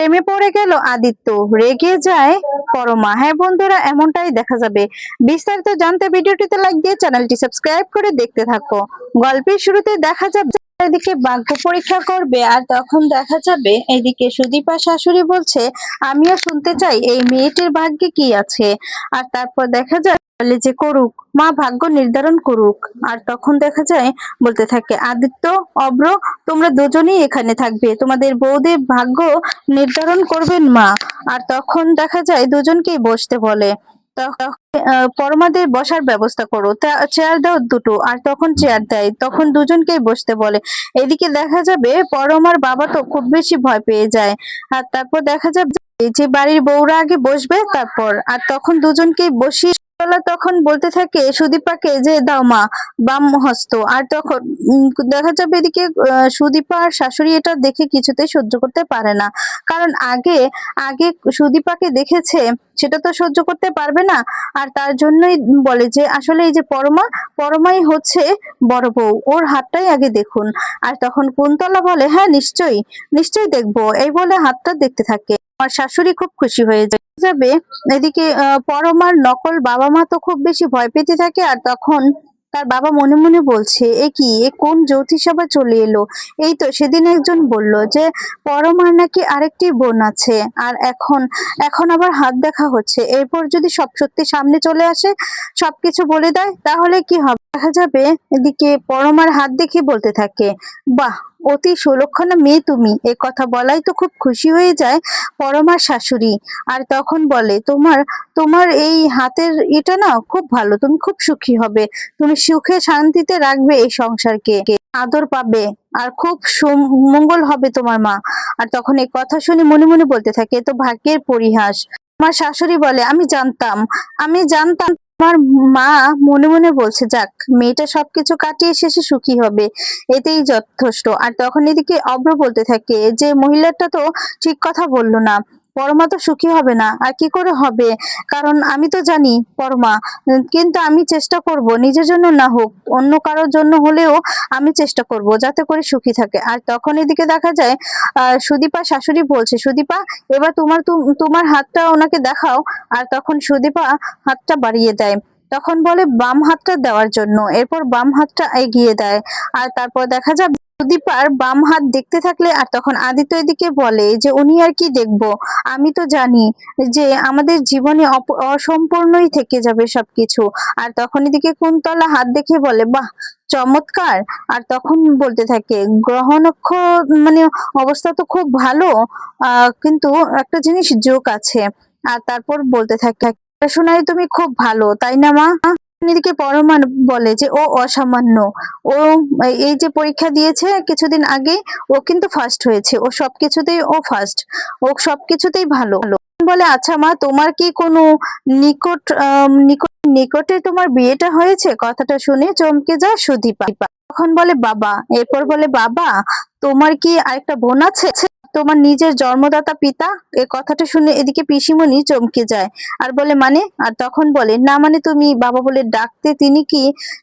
প্রেমে পড়ে গেল আদিত্য। রেগে যায় পরমা। হ্যাঁ বন্ধুরা, এমনটাই দেখা যাবে। বিস্তারিত জানতে ভিডিওটিতে লাইক দিয়ে চ্যানেলটি সাবস্ক্রাইব করে দেখতে থাকো। গল্পের শুরুতে দেখা যাবে এদিকে ভাগ্য পরীক্ষা করবে আর তখন দেখা যাবে এদিকে সুদীপা শাশুড়ি বলছে, আমিও শুনতে চাই, এই মেয়েটির ভাগ্যে কি আছে? আর তারপর দেখা যায় যে, করুক, মা ভাগ্য নির্ধারণ করুক। আর তখন দেখা যায়, বলতে থাকে, আদিত্য অব্র তোমরা দুজনেই এখানে থাকবে। তোমাদের বৌদের ভাগ্য নির্ধারণ করবেন মা। আর তখন দেখা যায়, দুজনকেই বসতে বলে। পরমাদের বসার ব্যবস্থা করো। চেয়ার দাও দুটো। আর তখন চেয়ার দেয়। তখন দুজনকেই বসতে বলে। এদিকে দেখা যাবে, পরমার বাবা তো খুব বেশি ভয় পেয়ে যায়। আর তারপর দেখা যাবে যে বাড়ির বউরা আগে বসবে তারপর। আর তখন দুজনকেই বসিয়ে বলা তখন বলতে থাকে, সুদীপাকে যে দাও মা, বাম হস্ত। আর তখন দেখা যাবে এদিকে সুদীপা আর শাশুড়ি এটা দেখে কিছুতেই সহ্য করতে পারে না। কারণ আগে আগে সুদীপাকে দেখেছে, সেটা তো সহ্য করতে পারবে না। আর তার জন্যই বলে যে, আসলে এই যে পরমা, পরমাই হচ্ছে বড় বউ, ওর হাতটাই আগে দেখুন। আর তখন কুন্তলা বলে হ্যাঁ নিশ্চয়ই নিশ্চয়ই দেখব। এই বলে হাতটা দেখতে থাকে। আমার শাশুড়ি খুব খুশি হয়ে যায়। যাবে, এদিকে পরমার নকল বাবা মা তো খুব বেশি ভয় পেতে থাকে আর তখন তার বাবা মনে মনে বলছে, এ কি, এ কোন জ্যোতিষ চলে এলো? এই তো সেদিন একজন বলল যে, পরমার নাকি আরেকটি বোন আছে আর এখন এখন আবার হাত দেখা হচ্ছে। এরপর যদি সব সত্যি সামনে চলে আসে, সবকিছু বলে দেয়, তাহলে কি হবে? দেখা যাবে, এদিকে পরমার হাত দেখে বলতে থাকে, বাহ অতি সুলক্ষণা মেয়ে তুমি। এ কথা বলাই তো খুব খুশি হয়ে যায় পরমার শাশুড়ি। আর তখন বলে, তোমার তোমার এই হাতের এটা না খুব ভালো, তুমি খুব সুখী হবে। তুমি সুখে শান্তিতে রাখবে এই সংসারকে। আদর পাবে আর খুব মঙ্গল হবে তোমার মা। আর তখন এই কথা শুনে মনে মনে বলতে থাকে তো ভাগ্যের পরিহাস। আমার শাশুড়ি বলে, আমি জানতাম আমি জানতাম আমার মা মনে মনে বলছে, যাক, মেয়েটা সবকিছু কাটিয়ে শেষে সুখী হবে। এতেই যথেষ্ট। আর তখন এদিকে অব্র বলতে থাকে যে, মহিলাটা তো ঠিক কথা বলল না। পরমা তো সুখী হবে না, আর কি করে হবে? কারণ আমি তো জানি পরমা, কিন্তু আমি চেষ্টা করব নিজের জন্য না হোক, অন্য কারোর জন্য হলেও আমি চেষ্টা করব যাতে করে সুখী থাকে। আর তখন এদিকে দেখা যায় সুদীপা শাশুড়ি বলছে, সুদীপা, এবার তোমার তুম- তোমার হাতটা ওনাকে দেখাও। আর তখন সুদীপা হাতটা বাড়িয়ে দেয়। তখন বলে, বাম হাতটা দেওয়ার জন্য। এরপর বাম হাতটা এগিয়ে দেয়। আর তারপর দেখা যায় সুদীপার বাম হাত দেখতে থাকলে আর তখন আদিত্য এদিকে বলে যে, উনি আর কি দেখব? আমি তো জানি যে, আমাদের জীবনে অসম্পূর্ণই থেকে যাবে সবকিছু। আর তখন এদিকে কুন্তলা হাত দেখে বলে, বাহ, চমৎকার। আর তখন বলতে থাকে গ্রহ মানে অবস্থা তো খুব ভালো কিন্তু একটা জিনিস যোগ আছে। আর তারপর বলতে থাকে শোনাই তুমি খুব ভালো, তাই না মা? এদিকে পরমাণ বলে যে, ও অসামান্য। ও, এই যে পরীক্ষা দিয়েছে কিছুদিন আগে, ও কিন্তু ফার্স্ট হয়েছে। ও সবকিছুতেই, ও ফার্স্ট ও সবকিছুতেই ভালো। বলে আচ্ছা মা, তোমার কি কোনো নিকট নিকট, নিকটে তোমার বিয়েটা হয়েছে? কথাটা শুনে চমকে যায় সুদীপা। তখন বলে, বাবা। এরপর বলে, বাবা, তোমার কি আরেকটা বোন আছে? তোমার নিজের জন্মদাতা পিতা, এ কথাটা শুনে এদিকে পিসিমণি চমকে যায় আর বলে মানে? আর তখন বলে, না মানে তুমি বাবা বলে ডাকতে তিনি কি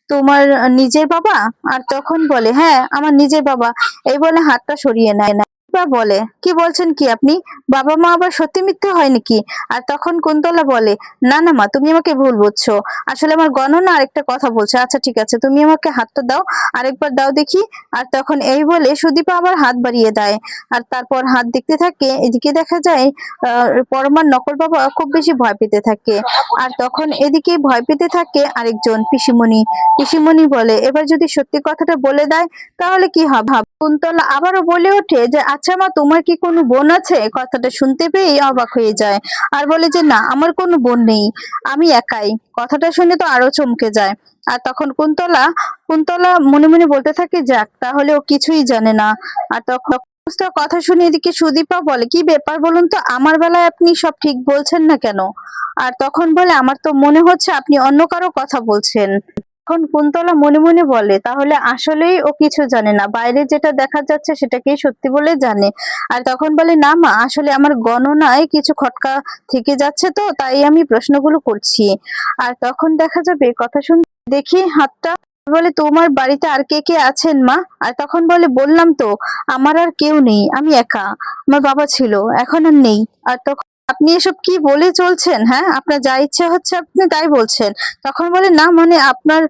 তোমার নিজের বাবা? আর তখন বলে হ্যাঁ আমার নিজের বাবা। এই বলে হাতটা সরিয়ে নেয়। না বা বলে, কি বলছেন কি আপনি? বাবা মা আবার সত্যি মিথ্যে হয় নাকি? আর তখন কুন্তলা বলে, না না মা, তুমি আমাকে ভুল বুঝছ। আসলে আমার গণনা আরেকটা কথা বলছে। আচ্ছা ঠিক আছে, তুমি আমাকে হাতটা দাও, আরেকবার দাও দেখি। আর তখন এই বলে সুদীপা আবার হাত বাড়িয়ে দেয়। আর তারপর হাত দেখতে থাকে, এদিকে দেখা যায় পরমার নকল বাবা খুব বেশি ভয় পেতে থাকে। আর তখন এদিকে ভয় পেতে থাকে আরেকজন পিসিমণি। পিসিমণি বলে, এবার যদি সত্যি কথাটা বলে দেয়, তাহলে কি হবে কুন্তলা আবারও বলে ওঠে যে আচ্ছা মা তোমার কি কোনো বোন আছে? কথাটা শুনতে পেয়ে অবাক হয়ে যায়। আর বলে যে, না, আমার কোনো বোন নেই। আমি একাই। কথাটা শুনে তো আরও চমকে যায়। আর তখন কুন্তলা কুন্তলা মনে মনে বলতে থাকে, যাক, তাহলে ও কিছুই জানে না। আর তখন কথা শুনে এদিকে সুদীপা বলে, কি ব্যাপার বলুন তো, আমার বেলায় আপনি সব ঠিক বলছেন না কেন? আর তখন বলে, আমার তো মনে হচ্ছে আপনি অন্য কারও কথা বলছেন। তখন কুন্তলা মনে মনে বলে, তাহলে আসলেই ও কিছু জানে না। বাইরে যেটা দেখা যাচ্ছে সেটাকেই সত্যি বলে জানে। আর তখন বলে, না মা, আসলে আমার গণনায় কিছু খটকা থেকে যাচ্ছে তো, তাই আমি প্রশ্নগুলো করছি। আর তখন দেখা যাবে কথা শুন, দেখি হাতটা বলে, তোমার বাড়িতে আর কে কে আছেন মা? আর তখন বলে, বললাম তো, আমার আর কেউ নেই, আমি একা। আমার বাবা ছিল, এখন আর নেই। আর তখন আপনি এসব কি বলে চলছেন হ্যাঁ? আপনার যা ইচ্ছে হচ্ছে আপনি তাই বলছেন। তখন বলে, না মানে আপনার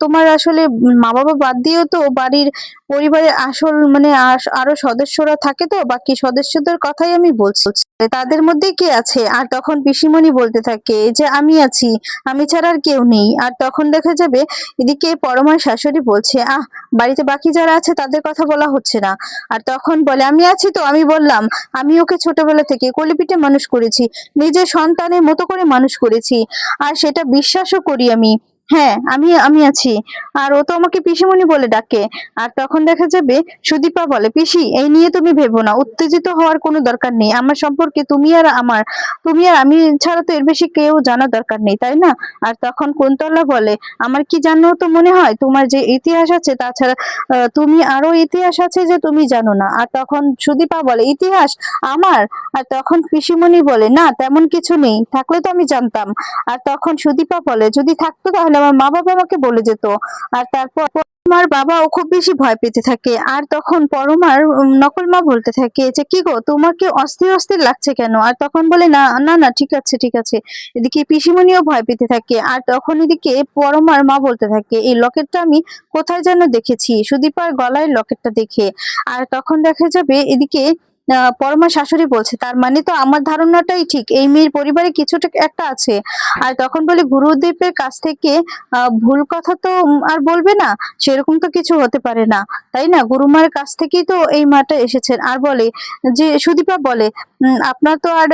তোমার আসলে মা বাবা বাদ দিয়েও তো বাড়ির পরিবারের আসল মানে আরও সদস্যরা থাকে তো, বাকি সদস্যদের কথাই আমি বলছি। তাদের মধ্যে কে আছে? আর তখন পিসিমণি বলতে থাকে যে আমি আছি, আমি ছাড়া আর কেউ নেই। আর তখন দেখা যাবে, এদিকে পরমার শাশুড়ি বলছে, আহ, বাড়িতে বাকি যারা আছে তাদের কথা বলা হচ্ছে না। আর তখন বলে, আমি আছি তো, আমি বললাম, আমি ওকে ছোটবেলা থেকে কলিপিঠে মানুষ করেছি নিজের সন্তানের মতো করে মানুষ করেছি। আর সেটা বিশ্বাসও করি আমি। হ্যাঁ আমি আমি আছি। আর ও তো আমাকে পিসিমণি বলে ডাকে। আর তখন দেখা যাবে সুদীপা বলে, পিসি, এই নিয়ে তুমি ভেবো না, উত্তেজিত হওয়ার কোনো দরকার নেই। আমার সম্পর্কে তুমি আর আমার, তুমি আর আমি ছাড়া তো এর বেশি কেউ জানার দরকার নেই, তাই না? আর তখন কুন্তলা বলে, আমার কি জানো তো মনে হয়, তোমার যে ইতিহাস আছে, তাছাড়া তুমি আরও ইতিহাস আছে যে তুমি জানো না। আর তখন সুদীপা বলে, ইতিহাস আমার? আর তখন পিসিমণি বলে, না, তেমন কিছু নেই, থাকলে তো আমি জানতাম। আর তখন সুদীপা বলে, যদি থাকতো তাহলে আমার মা বাবা আমাকে বলে যেত। আর তারপর আমার বাবাও খুব বেশি ভয় পেতে থাকে। আর তখন পরমার নকল মা বলতে থাকে যে, কি গো, তোমাকে অস্থির অস্থির লাগছে কেন? আর তখন বলে, না না না, ঠিক আছে ঠিক আছে। এদিকে পিসিমণিও ভয় পেতে থাকে। আর তখন এদিকে পরমার মা বলতে থাকে, এই লকেটটা আমি কোথায় যেন দেখেছি? সুদীপার গলায় লকেটটা দেখে। আর তখন দেখা যাবে এদিকে পরমা শাশুড়ি বলছে, তার মানে তো আমার ধারণাটাই ঠিক, এই মেয়ের পরিবারে কিছুটা একটা আছে। আর তখন বলে, গুরুদেবের কাছ থেকে ভুল কথা তো আর বলবে না, সেরকম তো কিছু হতে পারে না, তাই না? গুরুমার কাছ থেকেই তো এই মাটা এসেছেন। আর বলে যে, সুদীপা বলে আপনার তো আর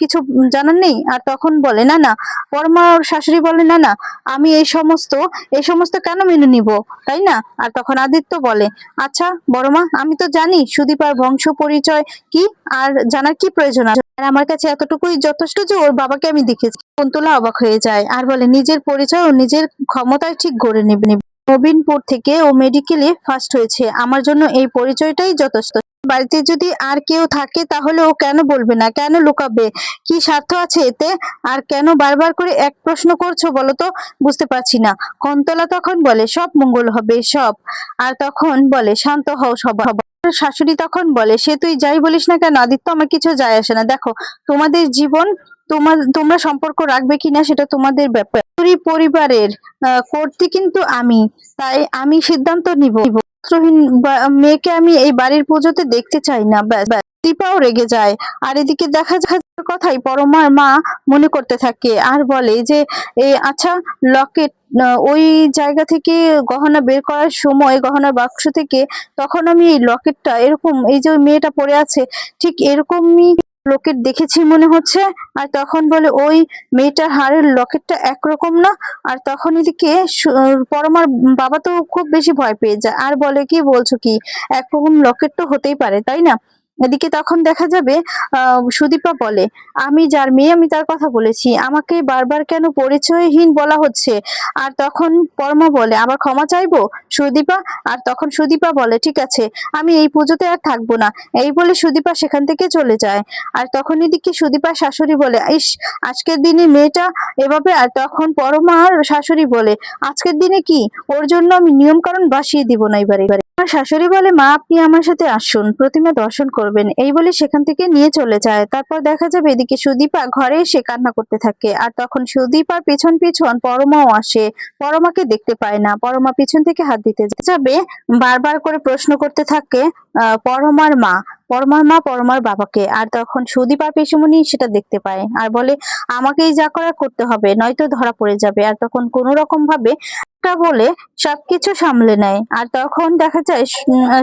কিছু জানার নেই? আর তখন বলে, না না। পরমা ওর শাশুড়ি বলে, না না, আমি এই সমস্ত এই সমস্ত কেন মেনে নিব? তাই না? আর তখন আদিত্য বলে আচ্ছা বড় মা আমি তো জানি সুদীপার বংশ পরিচয় কি আর জানার কি প্রয়োজন আছে? আর আমার কাছে এতটুকুই যথেষ্ট যে ওর বাবাকে আমি দেখেছি। কুন্তলা অবাক হয়ে যায় আর বলে, নিজের পরিচয় ও নিজের ক্ষমতায় ঠিক গড়ে নেবে নেবে। নবীনপুর থেকে ও মেডিকেলে ফার্স্ট হয়েছে। আমার জন্য এই পরিচয়টাই যথেষ্ট। বাড়িতে যদি আর কেউ থাকে তাহলে ও কেন বলবে না? কেন লুকাবে? কি স্বার্থ আছে এতে? আর কেন বারবার করে এক প্রশ্ন করছ বলো তো? বুঝতে পারছি না। কন্তলা তখন বলে, সব মঙ্গল হবে, সব। আর তখন বলে, শান্ত হও সবাই শাশুড়ি তখন বলে, সে তুই যাই বলিস না কেন? আদিত্য আমার কিছু যায় আসে না। দেখো, তোমাদের জীবন তোমার, তোমরা সম্পর্ক রাখবে কিনা সেটা তোমাদের ব্যাপার। পুরী পরিবারের করতে কিন্তু আমি, তাই আমি সিদ্ধান্ত নিব। পুত্রহীন বা- মেয়েকে আমি এই বাড়ির পুজোতে দেখতে চাই না। দীপাও রেগে যায়। আর এদিকে দেখা যায় কথাই পরমার মা মনে করতে থাকে আর বলে যে আচ্ছা লকেট ওই জায়গা থেকে গহনা বের করার সময় গহনার বাক্স থেকে তখন আমি এই লকেটটা এরকম, এই যে মেয়েটা পড়ে আছে, ঠিক এরকমই লকেট দেখেছি মনে হচ্ছে? আর তখন বলে, ওই মেয়েটার হাড়ের লকেটটা একরকম না? আর তখন এদিকে পরমার বাবা তো খুব বেশি ভয় পেয়ে যায়। আর বলে, কি বলছো কি? একরকম লকেট তো হতেই পারে, তাই না? এদিকে তখন দেখা যাবে সুদীপা বলে, আমি যার মেয়ে, আমি তার কথা বলেছি। আমাকে বারবার কেন পরিচয়হীন বলা হচ্ছে? আর তখন পরমা বলে আবার ক্ষমা চাইব? সুদীপা, আর তখন সুদীপা বলে, ঠিক আছে, আমি এই পুজোতে আর থাকব না। এই বলে সুদীপা সেখান থেকে চলে যায়। আর তখন এদিকে সুদীপার শাশুড়ি বলে, ইস, আজকের দিনে মেয়েটা এভাবে আর তখন পরমার শাশুড়ি বলে, আজকের দিনে কি? ওর জন্য আমি নিয়ম কারণ বাসিয়ে দিব না এবারে। এবারে আমার শাশুড়ি বলে, মা, আপনি আমার সাথে আসুন, প্রতিমা দর্শন করবেন। এই বলে সেখান থেকে নিয়ে চলে যায়। তারপর দেখা যাবে এদিকে সুদীপা ঘরে এসে কান্না করতে থাকে। আর তখন সুদীপার পিছন পিছন পরমাও আসে। পরমাকে দেখতে পায় না। পরমা পিছন থেকে হাত দিতে যাবে। বারবার করে প্রশ্ন করতে থাকে পরমার মা। পরমার মা পরমার বাবাকে। আর তখন সুদীপ আর পিসুমণি সেটা দেখতে পায় আর বলে, আমাকেই যা করার করতে হবে, নয়তো ধরা পড়ে যাবে। আর তখন কোনো রকম ভাবে বলে সবকিছু সামলে নেয়। আর তখন দেখা যায়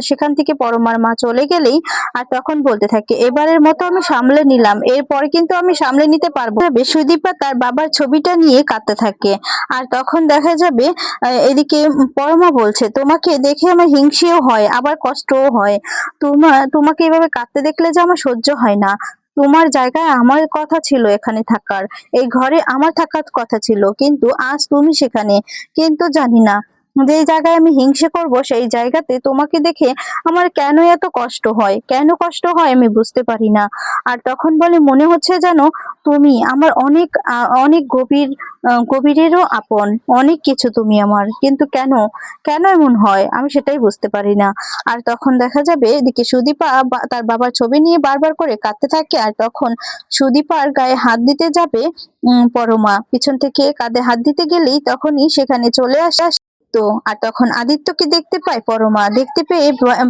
সেখান থেকে পরমার মা চলে গেলেই আর তখন বলতে থাকে, এবারের মতো আমি সামলে নিলাম, এরপরে কিন্তু আমি সামলে নিতে পারব। সুদীপা তার বাবার ছবিটা নিয়ে কাঁদতে থাকে। আর তখন দেখা যাবে এদিকে পরমা বলছে, তোমাকে দেখে আমার হিংসেও হয়, আবার কষ্টও হয়। তোমার তোমাকে এভাবে কাঁদতে দেখলে যে আমার সহ্য হয় না। তোমার জায়গায় আমার কথা ছিল এখানে থাকার। এই ঘরে আমার থাকার কথা ছিল। কিন্তু আজ তুমি সেখানে। কিন্তু জানি না। যেই জায়গায় আমি হিংসে করব, সেই জায়গাতে তোমাকে দেখে আমার কেন এত কষ্ট হয়? কেন কষ্ট হয় আমি বুঝতে পারি না। আর তখন বলে, মনে হচ্ছে যেন তুমি আমার অনেক অনেক গভীর গভীরেরও আপন। অনেক কিছু তুমি আমার। কিন্তু কেন? কেন এমন হয়? আমি সেটাই বুঝতে পারি না। আর তখন দেখা যাবে, এদিকে সুদীপা তার বাবার ছবি নিয়ে বারবার করে কাঁদতে থাকে। আর তখন সুদীপার গায়ে হাত দিতে যাবে পরমা। পিছন থেকে কাঁধে হাত দিতে গেলেই তখনই সেখানে চলে আসে। তো আর তখন আদিত্যকে দেখতে পায় পরমা। দেখতে পেয়ে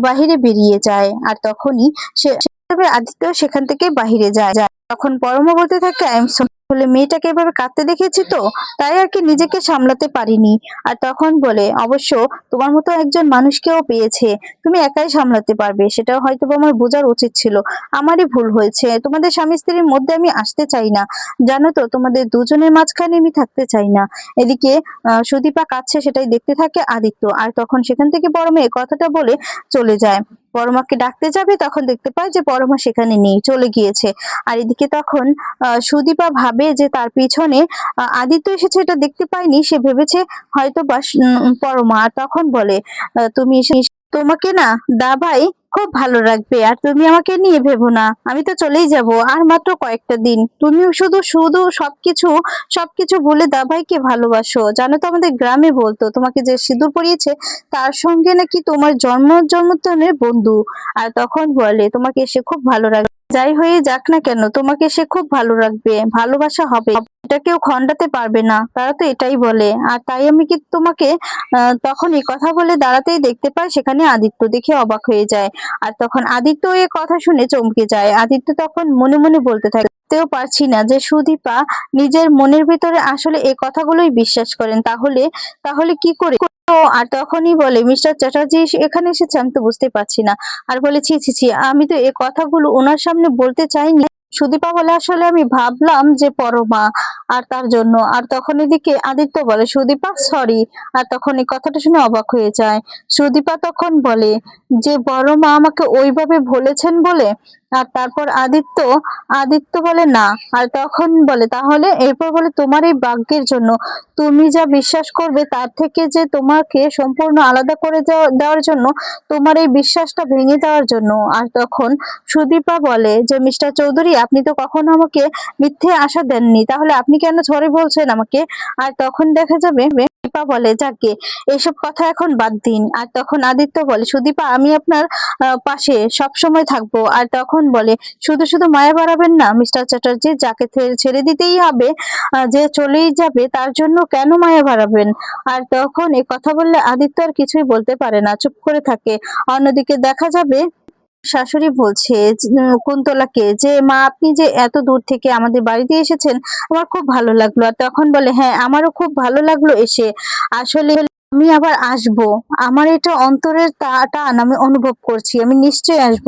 বাহিরে বেরিয়ে যায়। আর তখনই সে আদিত্য সেখান থেকে বাহিরে যায়। তখন পরমা বলতে থাকে আই এম বলে, মেয়েটাকে এভাবে কাঁদতে দেখেছি তো? তাই আর কি নিজেকে সামলাতে পারিনি। আর তখন বলে, অবশ্য তোমার মতো একজন মানুষকেও পেয়েছে। তুমি একাই সামলাতে পারবে। সেটাও হয়তো আমার বোঝার উচিত ছিল। আমারই ভুল হয়েছে। তোমাদের স্বামী স্ত্রীর মধ্যে আমি আসতে চাই না। জানো তো, তোমাদের দুজনের মাঝখানে আমি থাকতে চাই না। এদিকে সুদীপা কাছে সেটাই দেখতে থাকে আদিত্য। আর তখন সেখান থেকে বড় মেয়ে কথাটা বলে চলে যায়। পরমাকে ডাকতে যাবে, তখন দেখতে পায় যে পরমা সেখানে নেই, চলে গিয়েছে। আর এদিকে তখন সুদীপা ভাবে যে তার পিছনে আদিত্য এসেছে এটা দেখতে পায়নি, সে ভেবেছে হয়তো বা পরমা। তখন বলে তুমি তোমাকে না দা ভাই খুব ভালো লাগবে, আর তুমি আমাকে নিয়ে ভেবো না। আমি তো চলেই যাব, আর মাত্র কয়েকটা দিন। তুমি শুধু শুধু সবকিছু সবকিছু ভুলে দা ভাইকে ভালোবাসো। জানো তো আমাদের গ্রামে বলতো, তোমাকে যে সিঁদুর পরিয়েছে, তার সঙ্গে নাকি তোমার জন্ম জন্মতনের বন্ধু। আর তখন বলে, তোমাকে এসে খুব ভালো রাখবে যাই হয়ে যাক না কেন তোমাকে সে খুব ভালো রাখবে ভালোবাসা হবে। এটা কেউ খণ্ডাতে পারবে না তারা তো এটাই বলে। আর তাই আমি কি তোমাকে আহ, তখন এই কথা বলে দাঁড়াতেই দেখতে পাই সেখানে আদিত্য দেখে অবাক হয়ে যায়। আর তখন আদিত্য এ কথা শুনে চমকে যায়। আদিত্য তখন মনে মনে বলতে থাকে বুঝতেও পারছি না যে সুদীপা নিজের মনের ভিতরে আসলে এই কথাগুলোই বিশ্বাস করেন। তাহলে তাহলে কি করে আর তখনই বলে, মিস্টার চ্যাটার্জি এখানে এসেছে, আমি তো বুঝতে পারছি না। আর বলে, ছি ছি ছি, আমি তো এই কথাগুলো ওনার সামনে বলতে চাইনি। সুদীপা বলে, আসলে আমি ভাবলাম যে পরমা আর তার জন্য। আর তখন এদিকে আদিত্য বলে, সুদীপা সরি আর তখন এই কথাটা শুনে অবাক হয়ে যায়। সুদীপা তখন বলে, যে বড় মা আমাকে ওইভাবে বলেছেন বলে আর তারপর আদিত্য আদিত্য বলে, না। আর তখন বলে, তাহলে এরপর বলে তোমার এই ভাগ্যের জন্য। তুমি যা বিশ্বাস করবে তার থেকে যে তোমাকে সম্পূর্ণ আলাদা করে দেওয়া- দেওয়ার জন্য, তোমার এই বিশ্বাসটা ভেঙে দেওয়ার জন্য। আর তখন সুদীপা বলে যে, মিস্টার চৌধুরী, আপনি তো কখনো আমাকে মিথ্যে আশা দেননি। তাহলে আপনি কেন ঝরে বলছেন আমাকে? আর তখন দেখা যাবে সুদীপা বলে, যাকে এইসব কথা এখন বাদ দিন। আর তখন আদিত্য বলে, সুদীপা, আমি আপনার পাশে সব সময় থাকব। আর তখন বলে, শুধু শুধু মায়া বাড়াবেন না, মিস্টার চ্যাটার্জি, যাকে ছেড়ে দিতেই হবে যে চলেই যাবে, তার জন্য কেন মায়া বাড়াবেন? আর তখন এই কথা বললে আদিত্য আর কিছুই বলতে পারে না, চুপ করে থাকে। অন্যদিকে দেখা যাবে, শাশুড়ি বলছে কুন্তলাকে, যে মা, আপনি যে এত দূর থেকে আমাদের বাড়িতে এসেছেন, আমার খুব ভালো লাগল। আর তখন বলে হ্যাঁ আমারও খুব ভালো লাগল এসে। আসলে আমি আবার আসব। আমার এটা অন্তরের টান আমি অনুভব করছি, আমি নিশ্চয়ই আসব।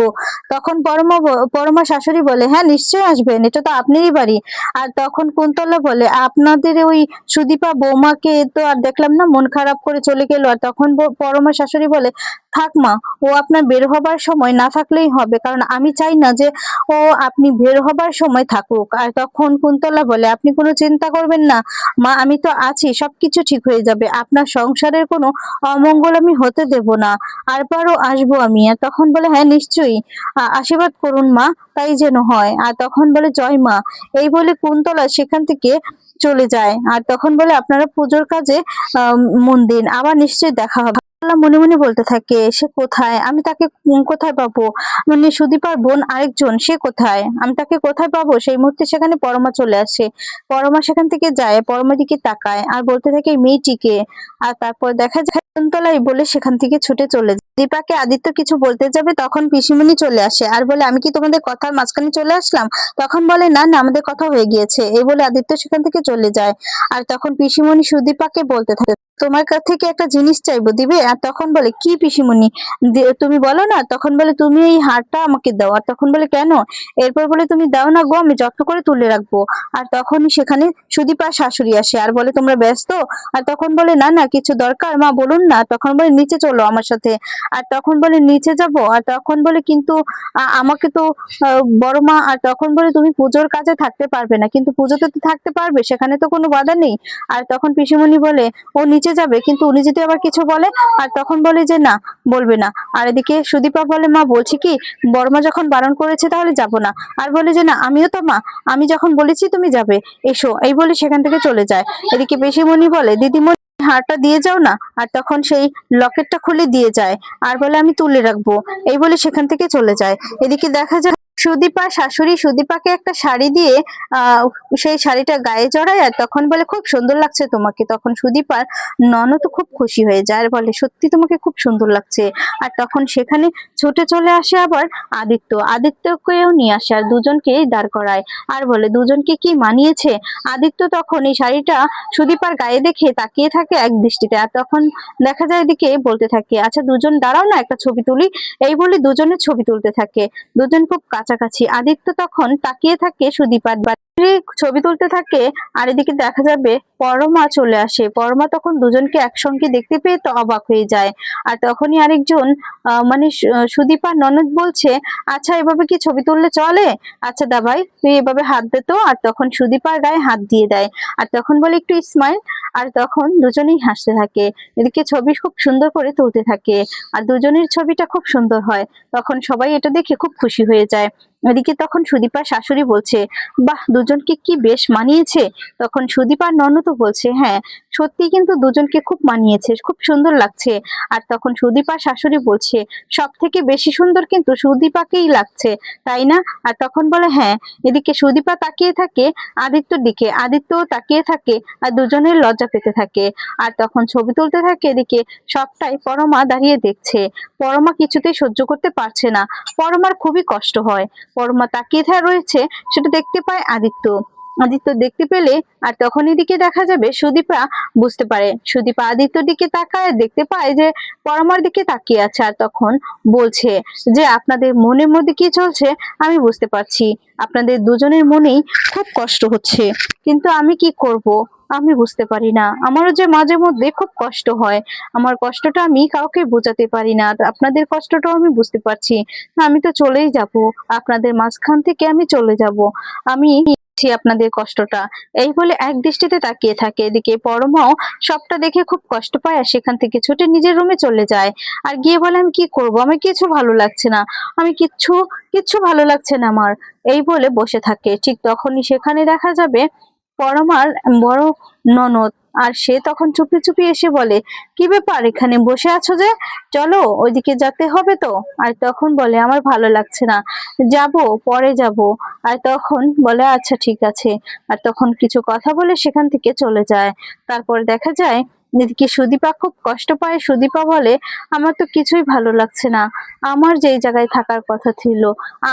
তখন পরমা পরমা শাশুড়ি বলে হ্যাঁ নিশ্চয়ই আসবেন, এটা তো আপনারই বাড়ি। আর তখন কুন্তলা বলে, আপনাদের ওই সুদীপা বৌমাকে তো আর দেখলাম না, মন খারাপ করে চলে গেল। আর তখন পরমা শাশুড়ি বলে, থাক মা, ও আপনার বের হবার সময় না থাকলেই হবে, কারণ আমি চাই না যে ও আপনি বের হবার সময় থাকুক। আর তখন কুন্তলা বলে, আপনি কোনো চিন্তা করবেন না, মা, আমি তো আছি, সবকিছু ঠিক হয়ে যাবে। আপনার সংসারের কোনো অমঙ্গল আমি হতে দেব না। আর পারও আসব আমি। আর তখন বলে হ্যাঁ নিশ্চয়ই। আশীর্বাদ করুন মা তাই যেন হয়। আর তখন বলে জয় মা। এই বলে কুন্তলা সেখান থেকে চলে যায়। আর তখন বলে আপনারা পুজোর কাজে আহ, মন দিন। আবার নিশ্চয়ই দেখা হবে। কুন্তলা মনে মনে বলতে থাকে, সে কোথায়? আমি তাকে কোথায় পাবো? মানে সুদীপার বোন আরেকজন, সে কোথায়? আমি তাকে কোথায় পাবো? সেই মুহূর্তে সেখানে পরমা চলে আসে। পরমা সেখান থেকে যায়, পরমার দিকে তাকায় আর বলতে থাকে, মেয়েটিকে। আর তারপর দেখা যায় কুন্তলাই বলে সেখান থেকে ছুটে চলে যায়। দীপাকে আদিত্য কিছু বলতে যাবে, তখন পিসিমণি চলে আসে আর বলে, আমি কি তোমাদের কথার মাঝখানে চলে আসলাম? তখন বলে, না না, আমাদের কথা হয়ে গিয়েছে। এই বলে আদিত্য সেখান থেকে চলে যায়। আর তখন পিসিমণি সুদীপাকে বলতে থাকে তোমার কাছ থেকে একটা জিনিস চাইব, দিবে? আর তখন বলে, কি পিসিমণি? তুমি বলো না? তখন বলে, তুমি এই হারটা আমাকে দাও। আর তখন বলে, কেন? এরপর বলে, তুমি দাও না গো, আমি যত্ন করে তুলে রাখব। আর তখনই সেখানে সুদীপার শাশুড়ি আসে। আর বলে, তোমরা ব্যস্ত? আর তখন বলে, না না, কিছু দরকার, মা, বলুন না। তখন বলে, নিচে চলো আমার সাথে। আর তখন বলে, নিচে যাব? আর তখন বলে, কিন্তু আমাকে তো বড় মা। আর তখন বলে, তুমি পুজোর কাজে থাকতে পারবে না। কিন্তু পুজোতে তো থাকতে পারবে, সেখানে তো কোনো বাধা নেই। আর তখন পিসিমণি বলে, ও নিচে নিচে যাবে, কিন্তু উনি যদি আবার কিছু বলে, আর তখন বলে যে না, বলবে না। আর এদিকে সুদীপা বলে, মা, বলছি কি, বড়মা যখন বারণ করেছে তাহলে যাব না। আর বলে যে, না, আমিও তো মা, আমি যখন বলেছি তুমি যাবে, এসো। এই বলে সেখান থেকে চলে যায়। এদিকে বেশিমণি বলে, দিদিমণি, হারটা দিয়ে যাও না। আর তখন সেই লকেটটা খুলে দিয়ে যায়, আর বলে আমি তুলে রাখব। এই বলে সেখান থেকে চলে যায়। এদিকে দেখা যায় সুদীপা শাশুড়ি সুদীপাকে একটা শাড়ি দিয়ে সেই শাড়িটা গায়ে জড়ায় আর তখন বলে, খুব সুন্দর লাগছে তোমাকে। তখন সুদীপার ননদ খুব খুশি হয়ে যায় আর বলে, সত্যি তোমাকে খুব সুন্দর লাগছে। আর তখন সেখানে ছুটে চলে আসে আবার আদিত্য। আদিত্যকেও নিয়ে আসে আর দুজনকে দাঁড় করায় আর বলে, দুজনকে কি মানিয়েছে? আদিত্য তখন এই শাড়িটা সুদীপার গায়ে দেখে তাকিয়ে থাকে এক দৃষ্টিতে আর তখন দেখা যায় এদিকে বলতে থাকে আচ্ছা দুজন দাঁড়াও না, একটা ছবি তুলি। এই বলে দুজনের ছবি তুলতে থাকে। দুজন খুব কাছাকাছি। আদিত্য তখন তাকিয়ে থাকে সুদীপার ছবি তুলতে থাকে আর এদিকে দেখা যাবে পরমা চলে আসে। পরমা তখন দুজনকে একসঙ্গে দেখতে পেয়ে তো অবাক হয়ে যায়। আর তখনই আরেকজন মানে সুদীপার ননদ বলছে আচ্ছা এভাবে কি ছবি তুললে চলে? আচ্ছা দাবাই তুই এভাবে হাত দে তো। আর তখন সুদীপার গায়ে হাত দিয়ে দেয়। আর তখন বলে একটু স্মাইল আর তখন দুজনেই হাসতে থাকে। এদিকে ছবি খুব সুন্দর করে তুলতে থাকে। আর দুজনের ছবিটা খুব সুন্দর হয়। তখন সবাই এটা দেখে খুব খুশি হয়ে যায়। এদিকে তখন সুদীপার শাশুড়ি বলছে, বাহ, দুজনকে কি বেশ মানিয়েছে? তখন সুদীপার ননদও বলছে হ্যাঁ সত্যি কিন্তু দুজনকে খুব মানিয়েছে, খুব সুন্দর লাগছে। আর তখন সুদীপার শাশুড়ি বলছে সব থেকে বেশি সুন্দর কিন্তু সুদীপাকেই লাগছে, তাই না? আর তখন বলে হ্যাঁ এদিকে সুদীপা তাকিয়ে থাকে আদিত্যর দিকে আদিত্য তাকিয়ে থাকে আর দুজনের লজ্জা পেতে থাকে। আর তখন ছবি তুলতে থাকে এদিকে, সবটাই পরমা দাঁড়িয়ে দেখছে। পরমা কিছুতেই সহ্য করতে পারছে না। পরমার খুবই কষ্ট হয়। পরমা তাকিয়ে থাকা রয়েছে, সেটা দেখতে পায় আদিত্য। আদিত্য দেখতে পেলে আর তখন এদিকে দেখা যাবে সুদীপা বুঝতে পারে। সুদীপা আদিত্যর দিকে তাকায়, দেখতে পায় যে পরমার দিকে তাকিয়ে আছে আর তখন বলছে যে, আপনাদের মনের মধ্যে কি চলছে? আমি বুঝতে পারছি। আপনাদের দুজনের মনেই খুব কষ্ট হচ্ছে। কিন্তু আমি কি করব? আমি বুঝতে পারি না। আমারও যে মাঝে মধ্যে খুব কষ্ট হয়। আমার কষ্টটা আমি কাউকে বোঝাতে পারি না। আপনাদের কষ্টটাও আমি বুঝতে পারছি। আমি তো চলেই যাব। আপনাদের মাঝখান থেকে আমি চলে যাব। আমি আপনাদের কষ্টটা। এই বলে এক দৃষ্টিতে তাকিয়ে থাকে। এদিকে পরমাও সবটা দেখে খুব কষ্ট পায় আর সেখান থেকে ছুটে নিজের রুমে চলে যায়। আর গিয়ে বলে, আমি কি করব? আমি কিছু ভালো লাগছে না। আমি কিচ্ছু কিচ্ছু ভালো লাগছে না আমার। এই বলে বসে থাকে। ঠিক তখনই সেখানে দেখা যাবে পরমার বড় ননদ, আর সে তখন চুপি চুপি এসে বলে, কি ব্যাপার, এখানে বসে আছো যে? চলো, ওইদিকে যেতে হবে তো? আর তখন বলে, আমার ভালো লাগছে না। যাব, পরে যাব। আর তখন বলে আচ্ছা ঠিক আছে। আর তখন কিছু কথা বলে সেখান থেকে চলে যায়। তারপর দেখা যায় এদিকে সুদীপা খুব কষ্ট পায়? সুদীপা বলে, আমার তো কিছুই ভালো লাগছে না। আমার যেই জায়গায় থাকার কথা ছিল,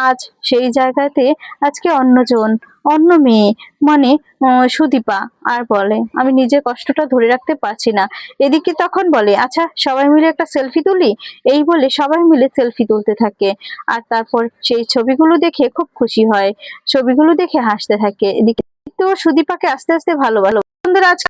আজ সেই জায়গাতে আজকে অন্যজন, অন্য মেয়ে মানে সুদীপা। আর বলে, আমি নিজের কষ্টটা ধরে রাখতে পারছি না। এদিকে তখন বলে আচ্ছা সবাই মিলে একটা সেলফি তুলি? এই বলে সবাই মিলে সেলফি তুলতে থাকে। আর তারপর সেই ছবিগুলো দেখে খুব খুশি হয়। ছবিগুলো দেখে হাসতে থাকে। এদিকে তো সুদীপাকে আস্তে আস্তে ভালো ভালো আজকে